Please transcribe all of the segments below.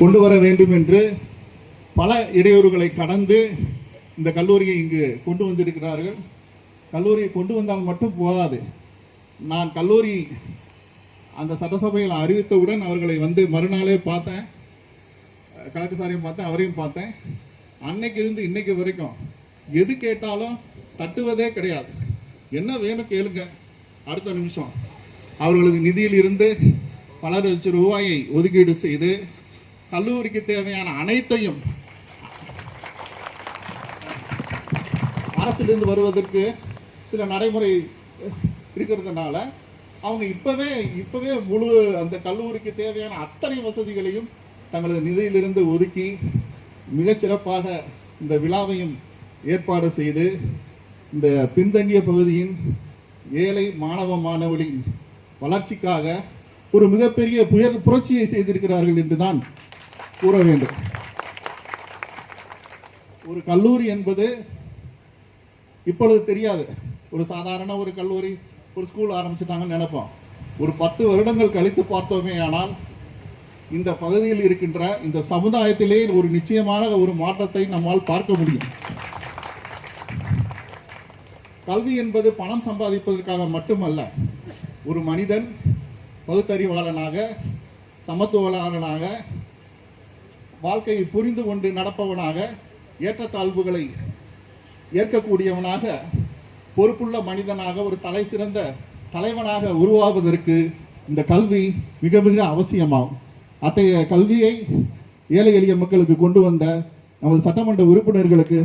கொண்டு வர வேண்டும் என்று பல இடையூறுகளை கடந்து இந்த கல்லூரியை இங்கு கொண்டு வந்திருக்கிறார்கள். கல்லூரியை கொண்டு வந்தால் மட்டும் போதாது. நான் கல்லூரி அந்த சட்டசபையில் அறிவித்தவுடன் அவர்களை வந்து மறுநாளே பார்த்தேன். கலெக்டர் சாரையும் பார்த்தேன் அவரையும் பார்த்தேன். அன்னைக்கு இருந்து இன்னைக்கு வரைக்கும் எது கேட்டாலும் தட்டுவதே கிடையாது. என்ன வேணும் கேளுங்க. அடுத்த நிமிஷம். அவர்களது நிதியில் இருந்து பல லட்சம் ரூபாயை ஒதுக்கீடு செய்து கல்லூரிக்கு தேவையான அனைத்தையும் அரசிலிருந்து வருவதற்கு சில நடைமுறை இருக்கிறதுனால அவங்க இப்பவே இப்பவே முழு அந்த கல்லூரிக்கு தேவையான அத்தனை வசதிகளையும் தங்களது நிதியிலிருந்து ஒதுக்கி மிகச் சிறப்பாக இந்த விழாவையும் ஏற்பாடு செய்து இந்த பின்தங்கிய பகுதியின் ஏழை மாணவ மாணவர்களின் வளர்ச்சிக்காக ஒரு மிகப்பெரிய புயல் புரட்சியை செய்திருக்கிறார்கள் என்றுதான் கூற வேண்டும். ஒரு கல்லூரி என்பது இப்பொழுது தெரியாது. ஒரு சாதாரண ஒரு கல்லூரி ஒரு ஸ்கூல் ஆரம்பிச்சிட்டாங்கன்னு நினைப்போம். ஒரு பத்து வருடங்கள் கழித்து பார்த்தோமே ஆனால் இந்த பகுதியில் இருக்கின்ற இந்த சமுதாயத்திலே ஒரு நிச்சயமான ஒரு மாற்றத்தை நம்மால் பார்க்க முடியும். கல்வி என்பது பணம் சம்பாதிப்பதற்காக மட்டுமல்ல ஒரு மனிதன் பகுத்தறிவாளனாக சமத்துவலாளனாக வாழ்க்கையை புரிந்து கொண்டு நடப்பவனாக ஏற்றத்தாழ்வுகளை ஏற்கக்கூடியவனாக பொறுப்புள்ள மனிதனாக ஒரு தலை சிறந்த தலைவனாக உருவாவதற்கு இந்த கல்வி மிக மிக அவசியமாகும். அத்தகைய கல்வியை ஏழை எளிய மக்களுக்கு கொண்டு வந்த நமது சட்டமன்ற உறுப்பினர்களுக்கு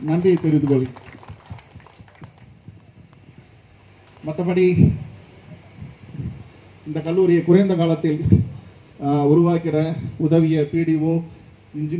நன்றியை தெரிவித்துக் கொள்கிறேன் மற்றபடி இந்த கல்லூரியை குறைந்த காலத்தில் உருவாக்கிட உதவிய பிடிஓ இன்ஜினியர்